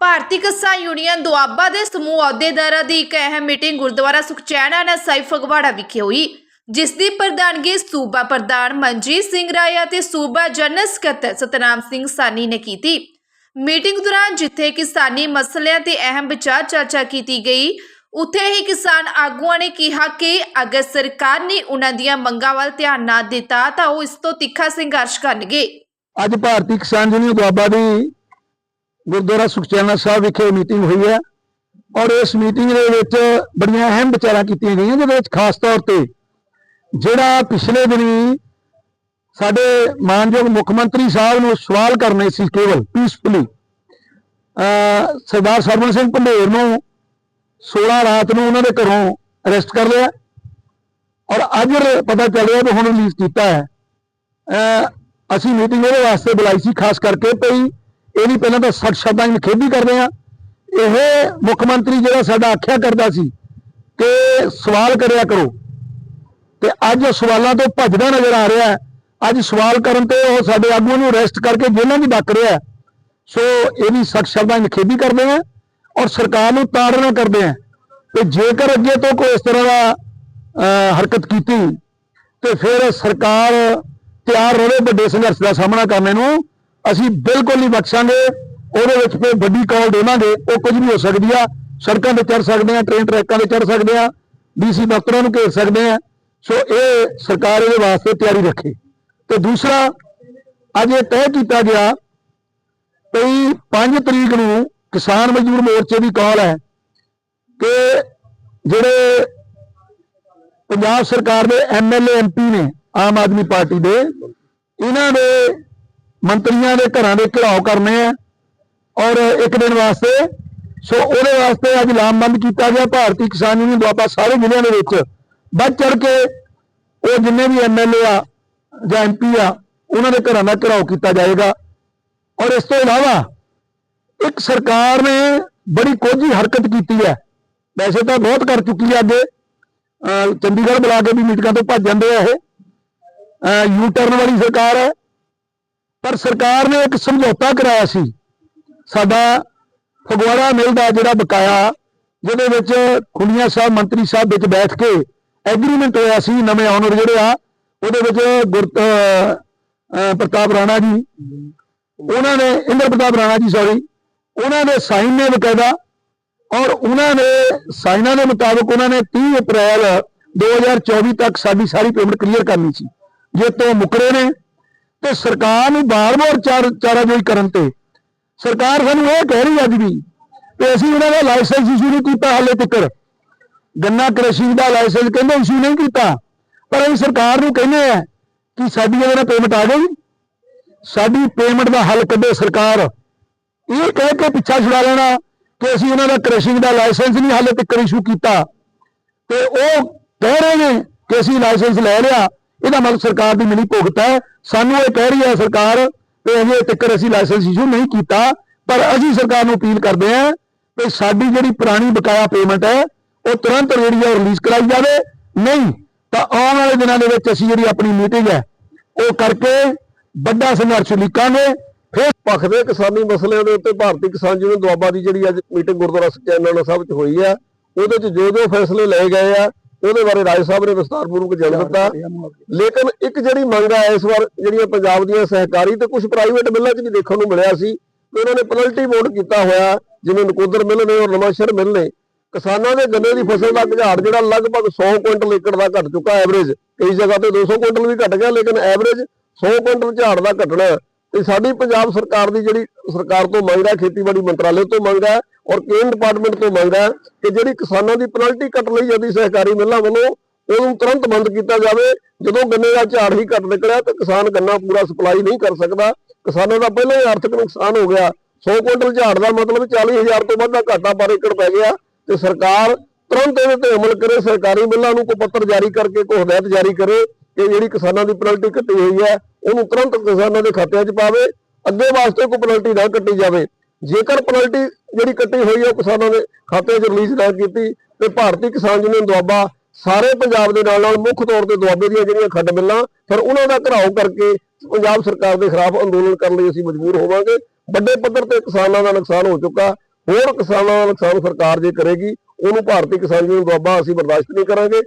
ਭਾਰਤੀ Kisan union Doaba ਦੇ ਸਮੂਹ ਅਹੁਦੇਦਾਰਾਂ ਦੀ ਇੱਕ ਅਹਿਮ ਮੀਟਿੰਗ ਗੁਰਦੁਆਰਾ ਸੁਖਚੈਨ ਨਸਾਈ ਫਗਵਾੜਾ ਵਿਖੇ ਹੋਈ, ਜਿਸ ਦੀ ਪ੍ਰਧਾਨਗੀ ਸੂਬਾ ਪ੍ਰਧਾਨ ਮਨਜੀਤ ਸਿੰਘ ਰਾਏ ਅਤੇ ਸੂਬਾ ਜਨਰਲ ਸਕੱਤਰ ਸਤਨਾਮ ਸਿੰਘ ਸਾਨੀ ਨੇ ਕੀਤੀ। ਮੀਟਿੰਗ ਦੌਰਾਨ ਜਿੱਥੇ ਕਿਸਾਨੀ ਮਸਲਿਆਂ ਤੇ ਅਹਿਮ ਵਿਚਾਰ ਚਰਚਾ ਕੀਤੀ ਗਈ, ਉੱਥੇ ਹੀ ਕਿਸਾਨ ਆਗੂਆਂ ਨੇ ਕਿਹਾ ਕਿ ਅਗਰ ਸਰਕਾਰ ਨੇ ਉਹਨਾਂ ਦੀਆਂ ਮੰਗਾਂ ਵੱਲ ਧਿਆਨ ਨਾ ਦਿੱਤਾ, ਤਾਂ ਉਹ ਇਸ ਤੋਂ ਤਿੱਖਾ ਸੰਘਰਸ਼ ਕਰਨਗੇ। ਅੱਜ ਭਾਰਤੀ ਕਿਸਾਨ ਯੂਨੀਅਨ ਦੁਆਬਾ ਦੀ ਗੁਰਦੁਆਰਾ ਸੁਖਚੈਨਾ ਸਾਹਿਬ ਵਿਖੇ ਮੀਟਿੰਗ ਹੋਈ ਹੈ ਔਰ ਇਸ ਮੀਟਿੰਗ ਦੇ ਵਿੱਚ ਬੜੀਆਂ ਅਹਿਮ ਵਿਚਾਰਾਂ ਕੀਤੀਆਂ ਗਈਆਂ, ਜਿਹਦੇ ਵਿੱਚ ਖਾਸ ਤੌਰ ਤੇ ਜਿਹੜਾ ਪਿਛਲੇ ਦਿਨੀ ਸਾਡੇ ਮਾਨਯੋਗ ਮੁੱਖ ਮੰਤਰੀ ਸਾਹਿਬ ਨੂੰ ਸਵਾਲ ਕਰਨੇ ਸੀ ਕੇਵਲ ਪੀਸਫੁਲੀ ਸਰਦਾਰ ਸਰਵਨ ਸਿੰਘ ਪੰਡੇਰ ਨੂੰ 16 ਰਾਤ ਨੂੰ ਉਹਨਾਂ ਦੇ ਘਰੋਂ ਅਰੈਸਟ ਕਰ ਲਿਆ ਔਰ ਅੱਜ ਪਤਾ ਚੱਲਿਆ ਕਿ ਹੁਣ ਰਿਲੀਜ਼ ਕੀਤਾ ਹੈ। ਅਸੀਂ ਮੀਟਿੰਗ ਉਹਦੇ ਵਾਸਤੇ ਬੁਲਾਈ ਸੀ, ਖਾਸ ਕਰਕੇ ਭਈ ਇਹਦੀ ਪਹਿਲਾਂ ਤਾਂ ਸਖਤ ਸ਼ਬਦਾਂ ਦੀ ਖੇਦੀ ਕਰਦੇ ਆ ਇਹ ਮੁੱਖ ਮੰਤਰੀ ਜਿਹੜਾ ਸਾਡਾ ਆਖਿਆ ਕਰਦਾ ਸੀ ਕਿ ਸਵਾਲ ਕਰਿਆ ਕਰੋ। ਤੇ ਅੱਜ ਸਵਾਲਾਂ ਤੋਂ ਭੱਜਦਾ ਨਜ਼ਰ ਆ ਰਿਹਾ ਅੱਜ ਸਵਾਲ ਕਰਨ ਤੇ ਉਹ ਸਾਡੇ ਆਗੂਆਂ ਨੂੰ ਅਰੈਸਟ ਕਰਕੇ ਜੇਲ੍ਹਾਂ 'ਚ ਡੱਕ ਰਿਹਾ ਹੈ। ਸੋ ਇਹਦੀ ਸਖਤ ਸ਼ਬਦਾਂ ਦੀ ਖੇਦੀ ਕਰਦੇ ਆ ਔਰ ਸਰਕਾਰ ਨੂੰ ਤਾੜਨਾ ਕਰਦੇ ਆ ਤੇ ਜੇਕਰ ਅੱਗੇ ਤੋਂ ਕੋਈ ਇਸ ਤਰ੍ਹਾਂ ਦਾ ਹਰਕਤ ਕੀਤੀ, ਤੇ ਫਿਰ ਸਰਕਾਰ ਤਿਆਰ ਰਹੇ ਵੱਡੇ ਸੰਘਰਸ਼ ਦਾ ਸਾਹਮਣਾ ਕਰਨੇ ਨੂੰ। ਅਸੀਂ ਬਿਲਕੁਲ ਨਹੀਂ ਬਖਸ਼ਾਂਗੇ, ਉਹਦੇ ਵਿੱਚ ਫਿਰ ਵੱਡੀ ਕਾਲ ਦੇਵਾਂਗੇ ਉਹ ਕੁਝ ਵੀ ਹੋ ਸਕਦੀ ਆ। ਸੜਕਾਂ ਤੇ ਚੜ ਸਕਦੇ ਆ ਟ੍ਰੇਨ ਟਰੈਕਾਂ ਤੇ ਚੜ ਸਕਦੇ ਆ ਡੀਸੀ ਦਫ਼ਤਰਾਂ ਨੂੰ ਘੇਰ ਸਕਦੇ ਆ। ਸੋ ਇਹ ਸਰਕਾਰ ਇਹਦੇ ਵਾਸਤੇ ਤਿਆਰੀ ਰੱਖੇ। ਤੇ ਦੂਸਰਾ, ਅੱਜ ਇਹ ਤੈਅ ਕੀਤਾ ਗਿਆ ਕਿ 5 ਤਰੀਕ ਨੂੰ ਕਿਸਾਨ ਮਜ਼ਦੂਰ ਮੋਰਚੇ ਦੀ ਕਾਲ ਹੈ ਕਿ ਜਿਹੜੇ ਪੰਜਾਬ ਸਰਕਾਰ ਦੇ ਐਮਐਲਏ ਐਮਪੀ ਨੇ, ਆਮ ਆਦਮੀ ਪਾਰਟੀ ਦੇ, ਇਹਨਾਂ ਦੇ ਮੰਤਰੀਆਂ ਦੇ ਘਰਾਂ ਦੇ ਘਿਰਾਓ ਕਰਨੇ ਆ ਔਰ ਇੱਕ ਦਿਨ ਵਾਸਤੇ, ਸੋ ਉਹਦੇ ਵਾਸਤੇ ਅੱਜ ਲਾਮਬੰਦ ਕੀਤਾ ਗਿਆ। ਭਾਰਤੀ ਕਿਸਾਨ ਯੂਨੀਅਨ ਦੁਆਬਾ ਸਾਰੇ ਜ਼ਿਲ੍ਹਿਆਂ ਦੇ ਵਿੱਚ ਵੱਧ ਚੜ ਕੇ ਉਹ ਜਿੰਨੇ ਵੀ ਐਮਐਲਏ ਆ ਜਾਂ ਐਮਪੀ ਆ, ਉਹਨਾਂ ਦੇ ਘਰਾਂ ਦਾ ਘਿਰਾਓ ਕੀਤਾ ਜਾਏਗਾ। ਔਰ ਇਸ ਤੋਂ ਇਲਾਵਾ ਇੱਕ ਸਰਕਾਰ ਨੇ ਬੜੀ ਕੋਝੀ ਹਰਕਤ ਕੀਤੀ ਹੈ। ਵੈਸੇ ਤਾਂ ਬਹੁਤ ਕਰ ਚੁੱਕੀ ਹੈ ਅੱਗੇ। ਚੰਡੀਗੜ੍ਹ ਬੁਲਾ ਕੇ ਵੀ ਮੀਟਿੰਗਾਂ ਤੋਂ ਭੱਜ ਜਾਂਦੇ ਆ ਇਹ। ਯੂ ਟਰਨ ਵਾਲੀ ਸਰਕਾਰ ਹੈ। ਪਰ ਸਰਕਾਰ ਨੇ ਇੱਕ ਸਮਝੌਤਾ ਕਰਾਇਆ ਸੀ। ਸਾਡਾ ਫਗਵਾੜਾ ਮਿਲ ਦਾ ਜਿਹੜਾ ਬਕਾਇਆ, ਜਿਹਦੇ ਵਿੱਚ ਖੁੰਡੀਆਂ ਸਾਹਿਬ, ਮੰਤਰੀ ਸਾਹਿਬ ਵਿੱਚ ਬੈਠ ਕੇ ਐਗਰੀਮੈਂਟ ਹੋਇਆ ਸੀ, ਨਵੇਂ ਆਨਰ ਜਿਹੜੇ ਆ, ਉਹਦੇ ਵਿੱਚ ਗੁਰ ਪ੍ਰਤਾਪ ਰਾਣਾ ਜੀ। ਉਹਨਾਂ ਨੇ, ਇੰਦਰ ਪ੍ਰਤਾਪ ਰਾਣਾ ਜੀ ਸੌਰੀ ਉਹਨਾਂ ਦੇ ਸਾਈਨ ਨੇ ਬਕਾਇਦਾ ਔਰ ਉਹਨਾਂ ਨੇ, ਸਾਈਨਾਂ ਦੇ ਮੁਤਾਬਕ ਉਹਨਾਂ ਨੇ 30 ਅਪ੍ਰੈਲ 2024 ਤੱਕ ਸਾਡੀ ਸਾਰੀ ਪੇਮੈਂਟ ਕਲੀਅਰ ਕਰਨੀ ਸੀ। ਜੇ ਤੋਂ ਮੁਕਰੇ ਨੇ ਤੇ ਸਰਕਾਰ ਨੂੰ ਬਾਰ-ਬਾਰ ਚਾਰ ਚਾਰਾਜੋਈ ਕਰਨ ਤੇ। ਸਰਕਾਰ ਸਾਨੂੰ ਇਹ ਕਹਿ ਰਹੀ ਅੱਜ ਵੀ ਕਿ ਅਸੀਂ ਉਹਨਾਂ ਦਾ ਲਾਇਸੈਂਸ ਇਸ਼ੂ ਨਹੀਂ ਕੀਤਾ ਹਾਲੇ ਤੱਕ। ਗੰਨਾ ਕ੍ਰਸ਼ਿੰਗ ਦਾ ਲਾਇਸੈਂਸ ਕਹਿੰਦੇ ਇਸ਼ੂ ਨਹੀਂ ਕੀਤਾ। ਪਰ ਅਸੀਂ ਸਰਕਾਰ ਨੂੰ ਕਹਿੰਦੇ ਆ ਕਿ ਸਾਡੀ ਇਹਨਾਂ ਪੇਮੈਂਟ ਆ ਗਈ ਸਾਡੀ ਪੇਮੈਂਟ ਦਾ ਹੱਲ ਕੱਢੇ ਸਰਕਾਰ। ਇਹ ਕਹਿ ਕੇ ਪਿੱਛਾ ਛੁਡਾ ਲੈਣਾ ਕਿ ਅਸੀਂ ਉਹਨਾਂ ਦਾ ਕ੍ਰਸ਼ਿੰਗ ਦਾ ਲਾਇਸੈਂਸ ਨਹੀਂ ਹਾਲੇ ਤੱਕ ਇਸ਼ੂ ਕੀਤਾ। ਤੇ ਉਹ ਕਹਿ ਰਹੇ ਨੇ ਕਿ ਅਸੀਂ ਲਾਇਸੈਂਸ ਲੈ ਲਿਆ। ਇਹਦਾ ਮਤਲਬ ਸਰਕਾਰ ਦੀ ਮਿਲੀ ਭੁਗਤ ਹੈ। ਸਾਨੂੰ ਇਹ ਕਹਿ ਰਹੀ ਹੈ ਸਰਕਾਰ ਕਿ ਅਜੇ ਤੱਕ ਅਸੀਂ ਲਾਇਸੈਂਸ ਇਸ਼ੂ ਨਹੀਂ ਕੀਤਾ, ਪਰ ਅਸੀਂ ਸਰਕਾਰ ਨੂੰ ਅਪੀਲ ਕਰਦੇ ਹਾਂ ਕਿ ਸਾਡੀ ਜਿਹੜੀ ਪੁਰਾਣੀ ਬਕਾਇਆ ਪੇਮੈਂਟ ਹੈ, ਉਹ ਤੁਰੰਤ ਜਿਹੜੀ ਹੈ ਰਿਲੀਜ਼ ਕਰਾਈ ਜਾਵੇ। ਨਹੀਂ, ਤਾਂ ਆਉਣ ਵਾਲੇ ਦਿਨਾਂ ਦੇ ਵਿੱਚ ਅਸੀਂ ਜਿਹੜੀ ਆਪਣੀ ਮੀਟਿੰਗ ਹੈ, ਉਹ ਕਰਕੇ ਵੱਡਾ ਸੰਘਰਸ਼ ਲਿਖਾਂਗੇ ਫਿਰ ਪੱਖ ਦੇ ਕਿਸਾਨੀ ਮਸਲਿਆਂ ਦੇ ਉੱਤੇ ਭਾਰਤੀ ਕਿਸਾਨ ਯੂਨੀਅਨ ਦੁਆਬਾ ਦੀ ਜਿਹੜੀ ਅੱਜ ਮੀਟਿੰਗ ਗੁਰਦੁਆਰਾ ਸਚੈਨਾ ਸਾਹਿਬ 'ਚ ਹੋਈ ਆ ਉਹਦੇ 'ਚ ਜੋ ਜੋ ਫੈਸਲੇ ਲਏ ਗਏ ਆ ਉਹਦੇ ਬਾਰੇ ਰਾਜ ਸਾਹਿਬ ਨੇ ਵਿਸਤਾਰਪੂਰਵਕ ਜਾਣ ਦਿੱਤਾ। ਲੇਕਿਨ ਇੱਕ ਜਿਹੜੀ ਮੰਗ ਹੈ ਇਸ ਵਾਰ ਜਿਹੜੀਆਂ ਪੰਜਾਬ ਦੀਆਂ ਸਹਿਕਾਰੀ ਤੇ ਕੁਝ ਪ੍ਰਾਈਵੇਟ ਮਿੱਲਾਂ 'ਚ ਵੀ ਦੇਖਣ ਨੂੰ ਮਿਲਿਆ ਸੀ ਕਿ ਉਹਨਾਂ ਨੇ ਪੈਨਲਟੀ ਵੋਟ ਕੀਤਾ ਹੋਇਆ ਜਿਵੇਂ ਨਕੋਦਰ ਮਿਲ ਨੇ ਔਰ ਨਵਾਂਸ਼ਹਿਰ ਮਿਲ ਨੇ। ਕਿਸਾਨਾਂ ਦੇ ਗੰਨੇ ਦੀ ਫਸਲ ਦਾ ਝਾੜ ਜਿਹੜਾ ਲਗਭਗ 100 ਕੁਇੰਟਲ ਏਕੜ ਦਾ ਘਟ ਚੁੱਕਾ ਐਵਰੇਜ ਕਈ ਜਗ੍ਹਾ ਤੇ 200 ਕੁਇੰਟਲ ਵੀ ਘਟ ਗਿਆ ਲੇਕਿਨ ਐਵਰੇਜ 100 ਕੁਇੰਟਲ ਝਾੜ ਦਾ ਘਟਣਾ। ਤੇ ਸਾਡੀ ਪੰਜਾਬ ਸਰਕਾਰ ਦੀ ਜਿਹੜੀ ਸਰਕਾਰ ਤੋਂ ਮੰਗਦਾ ਖੇਤੀਬਾੜੀ ਮੰਤਰਾਲੇ ਤੋਂ ਮੰਗਦਾ ਔਰ ਕੇਂਦਰ ਡਿਪਾਰਟਮੈਂਟ ਤੋਂ ਮੰਗਦਾ ਕਿ ਜਿਹੜੀ ਕਿਸਾਨਾਂ ਦੀ ਪੈਨਲਟੀ ਕੱਟ ਲਈ ਜਾਂਦੀ ਸਹਿਕਾਰੀ ਮਿੱਲਾਂ ਵੱਲੋਂ, ਉਹਨੂੰ ਤੁਰੰਤ ਬੰਦ ਕੀਤਾ ਜਾਵੇ। ਜਦੋਂ ਗੰਨੇ ਦਾ ਝਾੜ ਹੀ ਘਟ ਨਿਕਲਿਆ ਤਾਂ ਕਿਸਾਨ ਗੰਨਾ ਪੂਰਾ ਸਪਲਾਈ ਨਹੀਂ ਕਰ ਸਕਦਾ। ਕਿਸਾਨਾਂ ਦਾ ਪਹਿਲਾਂ ਹੀ ਆਰਥਿਕ ਨੁਕਸਾਨ ਹੋ ਗਿਆ। 100 ਕੁਇੰਟਲ ਝਾੜ ਦਾ ਮਤਲਬ 40000 ਤੋਂ ਵੱਧ ਦਾ ਘਾਟਾ ਪਰ ਏਕੜ ਪੈ ਗਿਆ ਤੇ ਸਰਕਾਰ ਤੁਰੰਤ ਇਹਦੇ ਤੇ ਅਮਲ ਕਰੇ ਸਰਕਾਰੀ ਮਿੱਲਾਂ ਨੂੰ ਕੋਈ ਪੱਤਰ ਜਾਰੀ ਕਰਕੇ, ਕੋਈ ਹਦਾਇਤ ਜਾਰੀ ਕਰੇ। ਕਿ ਜਿਹੜੀ ਕਿਸਾਨਾਂ ਦੀ ਪੈਨਲਟੀ ਕੱਟੀ ਹੋਈ ਹੈ ਉਹਨੂੰ ਤੁਰੰਤ ਕਿਸਾਨਾਂ ਦੇ ਖਾਤਿਆਂ 'ਚ ਪਾਵੇ, ਅੱਗੇ ਵਾਸਤੇ ਕੋਈ ਪੈਨਲਟੀ ਨਾ ਕੱਟੀ ਜਾਵੇ। ਜੇਕਰ ਪੈਨਲਟੀ ਜਿਹੜੀ ਕੱਟੀ ਹੋਈ ਹੈ ਕਿਸਾਨਾਂ ਦੇ ਖਾਤੇ 'ਚ ਰਿਲੀਜ਼ ਨਾ ਕੀਤੀ, ਤੇ ਭਾਰਤੀ ਕਿਸਾਨ ਯੂਨੀਅਨ ਦੁਆਬਾ ਸਾਰੇ ਪੰਜਾਬ ਦੇ ਨਾਲ ਨਾਲ ਮੁੱਖ ਤੌਰ ਤੇ ਦੁਆਬੇ ਦੀਆਂ ਜਿਹੜੀਆਂ ਖੱਡ ਮਿੱਲਾਂ, ਫਿਰ ਉਹਨਾਂ ਦਾ ਘਰਾਓ ਕਰਕੇ ਪੰਜਾਬ ਸਰਕਾਰ ਦੇ ਖਿਲਾਫ ਅੰਦੋਲਨ ਕਰਨ ਲਈ ਅਸੀਂ ਮਜਬੂਰ ਹੋਵਾਂਗੇ। ਵੱਡੇ ਪੱਧਰ ਤੇ ਕਿਸਾਨਾਂ ਦਾ ਨੁਕਸਾਨ ਹੋ ਚੁੱਕਾ, ਹੋਰ ਕਿਸਾਨਾਂ ਦਾ ਨੁਕਸਾਨ ਸਰਕਾਰ ਜੇ ਕਰੇਗੀ, ਉਹਨੂੰ ਭਾਰਤੀ ਕਿਸਾਨ ਯੂਨੀਅਨ ਦੁਆਬਾ ਅਸੀਂ ਬਰਦਾਸ਼ਤ ਨਹੀਂ ਕਰਾਂਗੇ।